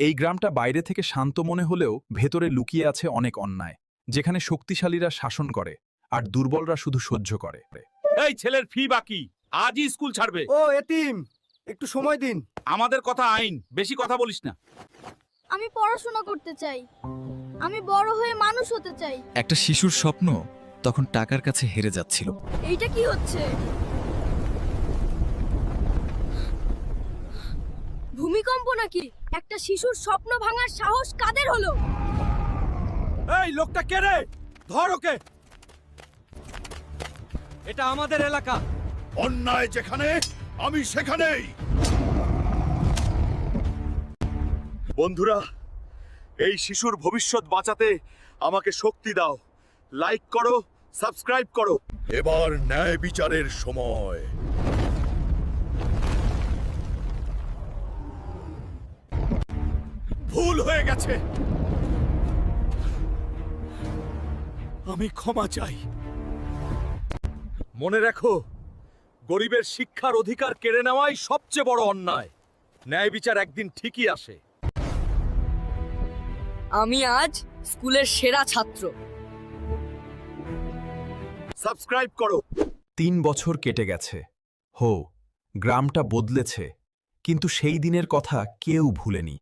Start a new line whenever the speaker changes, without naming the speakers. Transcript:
এই গ্রামটা বাইরে থেকে শান্ত মনে হলেও ভেতরে লুকিয়ে আছে অনেক অন্যায় যেখানে শক্তিশালীরা শাসন করে আর দুর্বলরা শুধু সহ্য করে।
এই ছেলের ফি বাকি আজই স্কুল ছাড়বে।
ও এতিম একটু সময় দিন।
আমাদের কথা আইন বেশি কথা বলিস না।
আমি পড়াশোনা করতে চাই। আমি বড় হয়ে মানুষ হতে চাই।
একটা শিশুর স্বপ্ন তখন টাকার কাছে হেরে যাচ্ছিল।
এইটা কি হচ্ছে? ভূমিকম্প নাকি? একটা শিশুর স্বপ্ন ভাঙার সাহস কাদের হলো?
এই লোকটা কে রে? ধর ওকে। এটা আমাদের এলাকা।
অন্যায় যেখানে আমি সেখানেই। বন্ধুরা এই শিশুর ভবিষ্যৎ বাঁচাতে আমাকে শক্তি দাও। লাইক করো সাবস্ক্রাইব করো। এবার ন্যায় বিচারের সময়। ভুল হয়ে গেছে। আমি ক্ষমা চাই। মনে রাখো গরিবের শিক্ষার অধিকার কেড়ে নেওয়াই সবচেয়ে বড় অন্যায়। ন্যায় বিচার একদিন ঠিকই আসে।
আমি আজ স্কুলের সেরা ছাত্র।
সাবস্ক্রাইব করো।
তিন বছর কেটে গেছে। হো গ্রামটা বদলেছে। কিন্তু সেই দিনের কথা কেউ ভুলেনি।